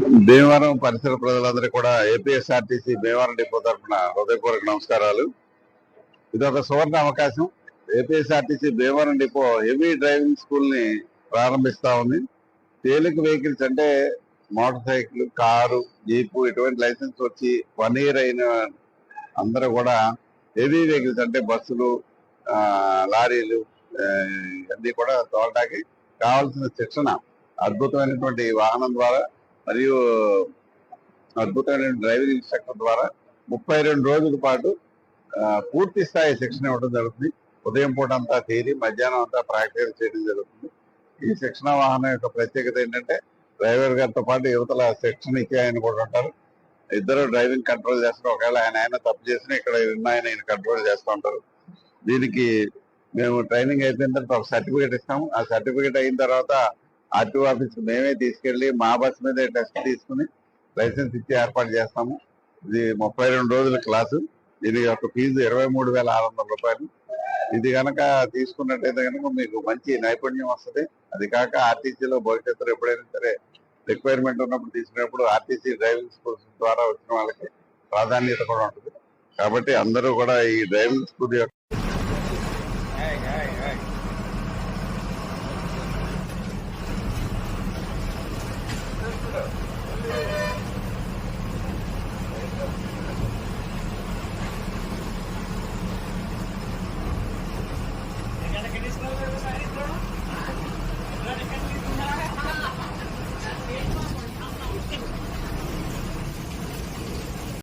భీమవరం పరిసర ప్రజలందరికీ కూడా ఏపీఎస్ఆర్టీసీ భీమవరం డిపో తరఫున హృదయపూర్వక నమస్కారాలు. ఇది ఒక సువర్ణ అవకాశం. APSRTC Bhimavaram depot heavy driving స్కూల్ని ప్రారంభిస్తా ఉంది. తేలిక వెహికల్స్ అంటే మోటార్ సైకిల్ కారు జీపు ఇటువంటి లైసెన్స్ వచ్చి వన్ ఇయర్ అయిన అందరూ కూడా హెవీ వెహికల్స్ అంటే బస్సులు లారీలు ఇవన్నీ కూడా తోలటానికి కావాల్సిన శిక్షణ అద్భుతమైనటువంటి వాహనం ద్వారా మరియు అద్భుతమైన డ్రైవింగ్ ఇన్స్ట్రక్టర్ ద్వారా ముప్పై రెండు రోజుల పాటు పూర్తి స్థాయి శిక్షణ ఇవ్వడం జరుగుతుంది. ఉదయం పూట అంతా థియరీ మధ్యాహ్నం అంతా ప్రాక్టికల్ చేయడం జరుగుతుంది. ఈ శిక్షణ వాహనం యొక్క ప్రత్యేకత ఏంటంటే డ్రైవర్ గారితో పాటు యువతల శిక్షణ ఇచ్చే ఆయన కూడా ఉంటారు. ఇద్దరు డ్రైవింగ్ కంట్రోల్ చేస్తారు. ఒకవేళ ఆయన ఆయన తప్పు చేసినా ఇక్కడ ఉన్న ఆయన ఆయన కంట్రోల్ చేస్తూ ఉంటారు. దీనికి మేము ట్రైనింగ్ అయిపోయిన తర్వాత ఒక సర్టిఫికేట్ ఇస్తాము. ఆ సర్టిఫికేట్ అయిన తర్వాత ఆర్టీఓ ఆఫీస్ మేమే తీసుకెళ్ళి మా బస్ మీద టెస్ట్ తీసుకుని లైసెన్స్ ఇచ్చి ఏర్పాటు చేస్తాము. ఇది ముప్పై రెండు రోజుల క్లాసు. దీని యొక్క ఫీజు ఇరవై మూడు వేల ఆరు వందల రూపాయలు. ఇది కనుక తీసుకున్నట్టయితే కనుక మీకు మంచి నైపుణ్యం వస్తుంది. అది కాక ఆర్టీసీలో భవిష్యత్తులో ఎప్పుడైనా సరే రిక్వైర్మెంట్ ఉన్నప్పుడు తీసుకున్నప్పుడు ఆర్టీసీ డ్రైవింగ్ స్కూల్స్ ద్వారా వచ్చిన వాళ్ళకి ప్రాధాన్యత కూడా ఉంటుంది. కాబట్టి అందరూ కూడా ఈ డ్రైవింగ్ స్కూల్ యొక్క